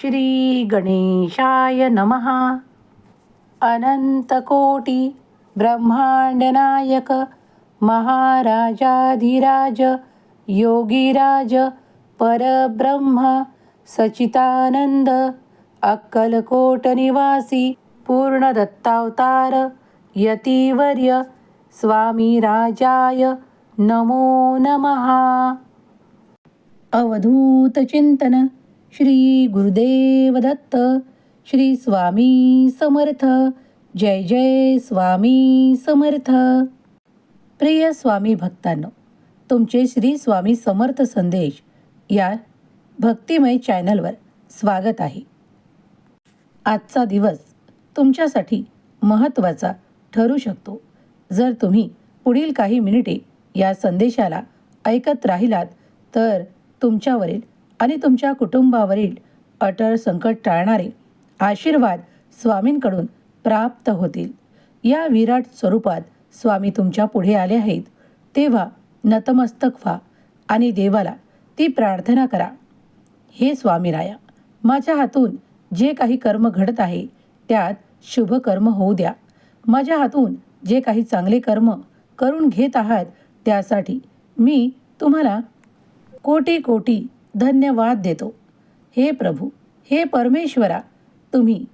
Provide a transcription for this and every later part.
श्री गणेशाय नमः। अनंतकोटी ब्रह्मांडनायक महाराजाधिराज योगीराज परब्रह्म सचितानंद अक्कलकोट निवासी पूर्णदत्तावतार यतिवर्य स्वामी राजाय नमो नमः। अवधूत चिंतन। श्री गुरुदेव दत्त श्री स्वामी समर्थ जय जय स्वामी समर्थ. प्रिय स्वामी भक्तांनो तुमचे श्री स्वामी समर्थ संदेश या भक्तिमय चॅनलवर स्वागत आहे. आजचा दिवस तुमच्यासाठी महत्त्वाचा ठरू शकतो. जर तुम्ही पुढील काही मिनिटे या संदेशाला ऐकत राहिलात तर तुमच्यावरील आणि तुमच्या कुटुंबावरील अटळ संकट टाळणारे आशीर्वाद स्वामींकडून प्राप्त होतील. या विराट स्वरूपात स्वामी तुमच्यापुढे आले आहेत. तेव्हा नतमस्तक व्हा आणि देवाला ती प्रार्थना करा. हे स्वामीराया माझ्या हातून जे काही कर्म घडत आहे त्यात शुभ कर्म होऊ द्या. माझ्या हातून जे काही चांगले कर्म करून घेत आहात त्यासाठी मी तुम्हाला कोटी कोटी धन्यवाद देतो. हे प्रभू हे परमेश्वरा तुम्ही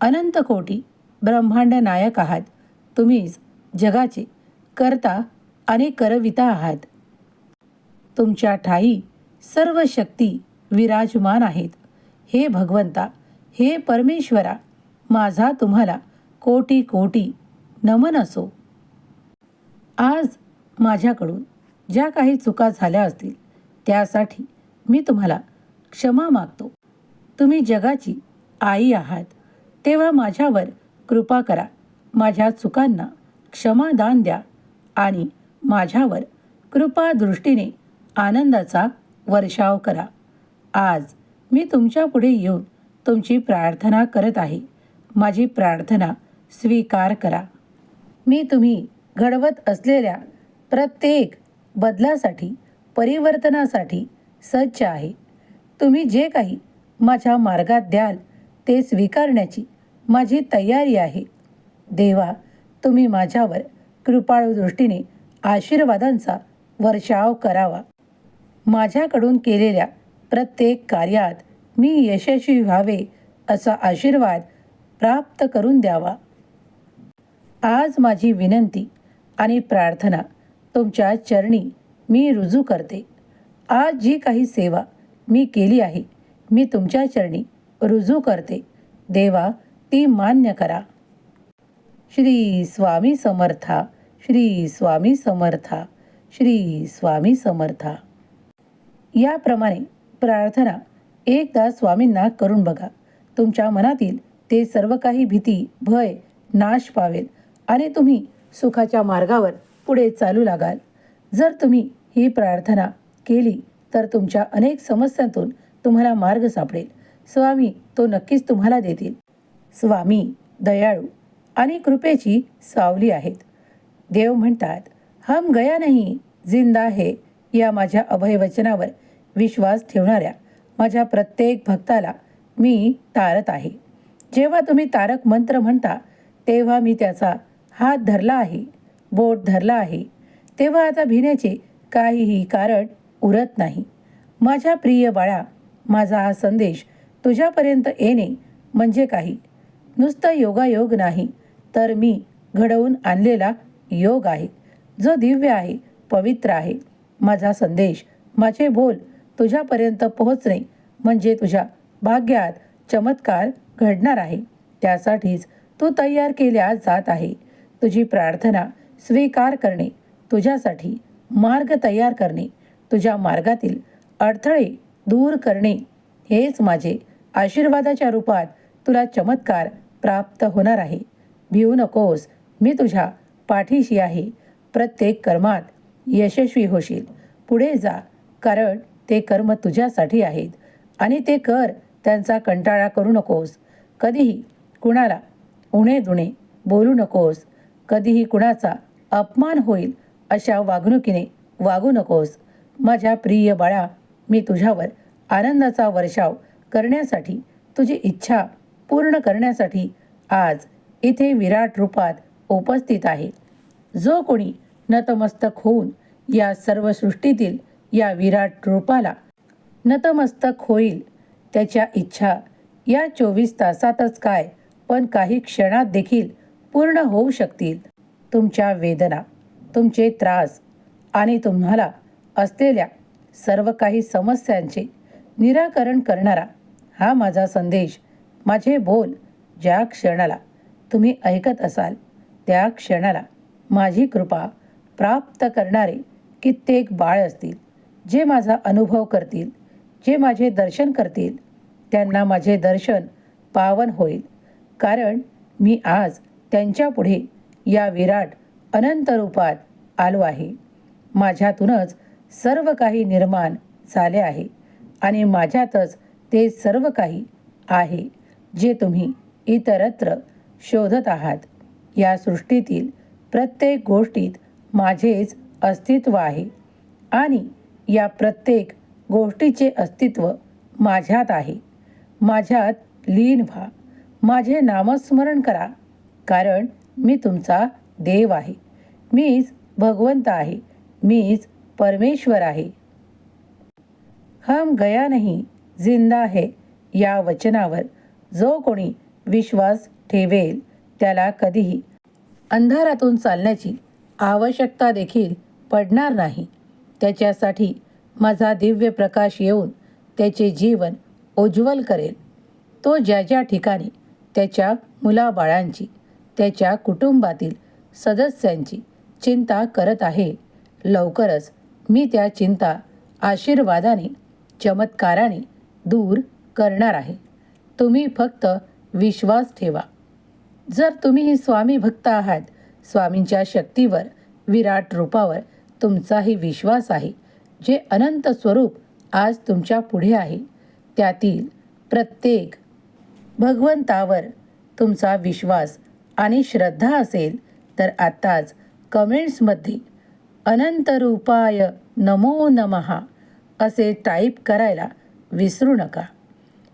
अनंत कोटी ब्रह्मांड नायक आहात. तुम्हीच जगाचे करता आणि करविता आहात. तुमच्या ठाई सर्व शक्ती विराजमान आहेत. हे भगवंता हे परमेश्वरा माझा तुम्हाला कोटी कोटी नमन असो. आज माझ्याकडून ज्या काही चुका झाल्या असतील त्यासाठी मी तुम्हाला क्षमा मागतो. तुम्ही जगाची आई आहात. तेव्हा माझ्यावर कृपा करा. माझ्या चुकांना क्षमादान द्या आणि माझ्यावर कृपा दृष्टीने आनंदाचा वर्षाव करा. आज मी तुमच्यापुढे येऊन तुमची प्रार्थना करत आहे. माझी प्रार्थना स्वीकार करा. मी तुम्ही घडवत असलेल्या प्रत्येक बदलासाठी परिवर्तनासाठी सज्ज आहे. तुम्ही जे काही माझ्या मार्गात द्याल ते स्वीकारण्याची माझी तयारी आहे. देवा तुम्ही माझ्यावर कृपाळू दृष्टीने आशीर्वादांचा वर्षाव करावा. माझ्याकडून केलेल्या प्रत्येक कार्यात मी यशस्वी व्हावे असा आशीर्वाद प्राप्त करून द्यावा. आज माझी विनंती आणि प्रार्थना तुमच्या चरणी मी रुजू करते. आज जी काही सेवा मी केली आहे मी तुमच्या चरणी रुजू करते. देवा ती मान्य करा. श्री स्वामी समर्था श्री स्वामी समर्था श्री स्वामी समर्था. याप्रमाणे प्रार्थना एकदा स्वामींना करून बघा. तुमच्या मनातील ते सर्व काही भीती भय नाश पावेल आणि तुम्ही सुखाच्या मार्गावर पुढे चालू लागाल. जर तुम्ही ही प्रार्थना केली तर तुमच्या अनेक समस्यांतून तुम्हाला मार्ग सापडेल. स्वामी तो नक्कीच तुम्हाला देतील. स्वामी दयाळू आणि कृपेची सावली आहेत. देव म्हणतात हम गया नाही जिंदा आहे या माझ्या अभयवचनावर विश्वास ठेवणाऱ्या माझ्या प्रत्येक भक्ताला मी तारत आहे. जेव्हा तुम्ही तारक मंत्र म्हणता तेव्हा मी त्याचा हात धरला आहे बोट धरला आहे. तेव्हा आता भिण्याचे काहीही कारण उरत नाही. माझ्या प्रिय बाळा माझा हा संदेश तुझ्यापर्यंत येणे म्हणजे काही. नुसतं योगायोग नाही तर मी घडवून आणलेला योग आहे. जो दिव्य आहे पवित्र आहे. माझा संदेश माझे बोल तुझ्यापर्यंत पोहोचणे म्हणजे तुझ्या भाग्यात चमत्कार घडणार आहे. त्यासाठीच तू तयार केल्या जात आहे. तुझी प्रार्थना स्वीकार करणे तुझ्यासाठी मार्ग तयार करणे. तुझ्या मार्गातील अडथळे दूर करणे हेच माझे आशीर्वादाच्या रूपात तुला चमत्कार प्राप्त होणार आहे. भिवू नकोस मी तुझ्या पाठीशी आहे. प्रत्येक कर्मात यशस्वी होशील. पुढे जा कारण ते कर्म तुझ्यासाठी आहेत आणि ते कर त्यांचा कंटाळा करू नकोस. कधीही कुणाला उणे दुणे बोलू नकोस. कधीही कुणाचा अपमान होईल अशा वागणुकीने वागू नकोस. माझ्या प्रिय बाळा मी तुझ्यावर आनंदाचा वर्षाव करण्यासाठी तुझी इच्छा पूर्ण करण्यासाठी आज इथे विराट रूपात उपस्थित आहे. जो कोणी नतमस्तक होऊन या सर्व सृष्टीतील या विराट रूपाला नतमस्तक होईल त्याच्या इच्छा या चोवीस तासातच काय पण काही क्षणात देखील पूर्ण होऊ शकतील. तुमच्या वेदना तुमचे त्रास आणि तुम्हाला असलेल्या सर्व काही समस्यांचे निराकरण करणारा हा माझा संदेश माझे बोल ज्या क्षणाला तुम्ही ऐकत असाल त्या क्षणाला माझी कृपा प्राप्त करणारे कित्येक बाळ असतील जे माझा अनुभव करतील जे माझे दर्शन करतील त्यांना माझे दर्शन पावन होईल. कारण मी आज त्यांच्यापुढे या विराट अनंत रूपात आलो आहे. माझ्यातूनच सर्व काही निर्माण झाले आहे आणि माझ्यातच ते सर्व काही आहे जे तुम्ही इतरत्र शोधत आहात. या सृष्टीतील प्रत्येक गोष्टीत माझेच अस्तित्व आहे आणि या प्रत्येक गोष्टीचे अस्तित्व माझ्यात आहे. माझ्यात लीन व्हा माझे नामस्मरण करा कारण मी तुमचा देव आहे. मीच भगवंत आहे मीच परमेश्वर आहे. हम गया नाही जिंदा है या वचनावर. जो कोणी विश्वास ठेवेल त्याला कधीही अंधारातून चालण्याची आवश्यकता देखील पडणार नाही. त्याच्यासाठी माझा दिव्य प्रकाश येऊन त्याचे जीवन उज्ज्वल करेल. तो ज्या ज्या ठिकाणी त्याच्या मुलाबाळांची त्याच्या कुटुंबातील सदस्यांची चिंता करत आहे लवकरच मी त्या चिंता आशीर्वादाने चमत्काराने दूर करणार आहे. तुम्ही फक्त विश्वास ठेवा. जर तुम्ही ही स्वामी भक्त आहात स्वामींच्या शक्तीवर विराट रूपावर तुमचाही विश्वास आहे जे अनंत स्वरूप आज तुमच्यापुढे आहे. त्यातील प्रत्येक भगवंतावर तुमचा विश्वास आणि श्रद्धा असेल तर आत्ताच कमेंट्समध्ये अनंतरूपाय नमो नमहा असे टाईप करायला विसरू नका.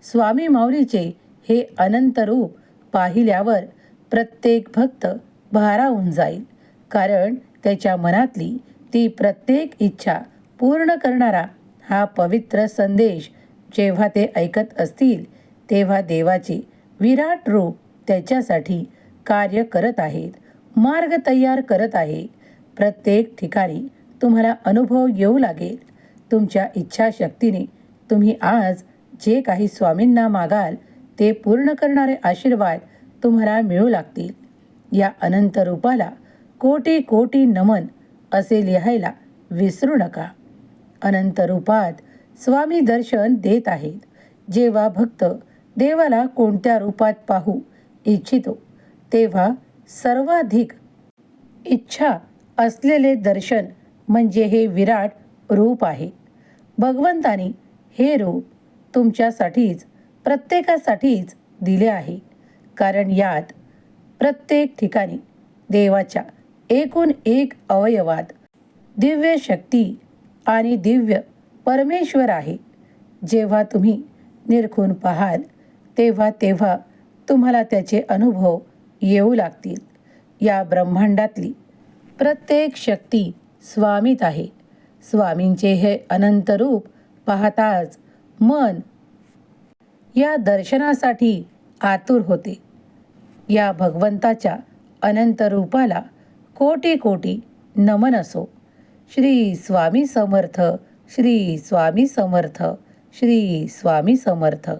स्वामी माऊलीचे हे अनंत रूप पाहिल्यावर प्रत्येक भक्त भारावून जाईल. कारण त्याच्या मनातली ती प्रत्येक इच्छा पूर्ण करणारा हा पवित्र संदेश जेव्हा ते ऐकत असतील तेव्हा देवाचे विराट रूप त्याच्यासाठी कार्य करत आहेत मार्ग तयार करत आहे प्रत्येक ठिकाणी तुम्हाला अनुभव येऊ लागेल. तुमच्या इच्छाशक्तीने तुम्ही आज जे काही स्वामींना मागाल ते पूर्ण करणारे आशीर्वाद तुम्हाला मिळू लागतील. या अनंत रूपाला कोटी कोटी नमन असे लिहायला विसरू नका. अनंत रूपात स्वामी दर्शन देत आहेत. जेव्हा भक्त देवाला कोणत्या रूपात पाहू इच्छितो तेव्हा सर्वाधिक इच्छा असलेले दर्शन म्हणजे हे विराट रूप आहे. भगवंतानी हे रूप तुमच्यासाठीच प्रत्येकासाठीच दिले आहे. कारण यात प्रत्येक ठिकाणी देवाच्या एकूण एक अवयवात दिव्य शक्ती आणि दिव्य परमेश्वर आहे. जेव्हा तुम्ही निरखून पाहाल तेव्हा तेव्हा तुम्हाला त्याचे अनुभव येऊ लागतील. या ब्रह्मांडातली प्रत्येक शक्ती स्वामीत आहे. स्वामींचे हे अनंत रूप पाहताच मन या दर्शनासाठी आतुर होते. या भगवंताच्या अनंत रूपाला कोटी कोटी नमन असो. श्री स्वामी समर्थ श्री स्वामी समर्थ श्री स्वामी समर्थ.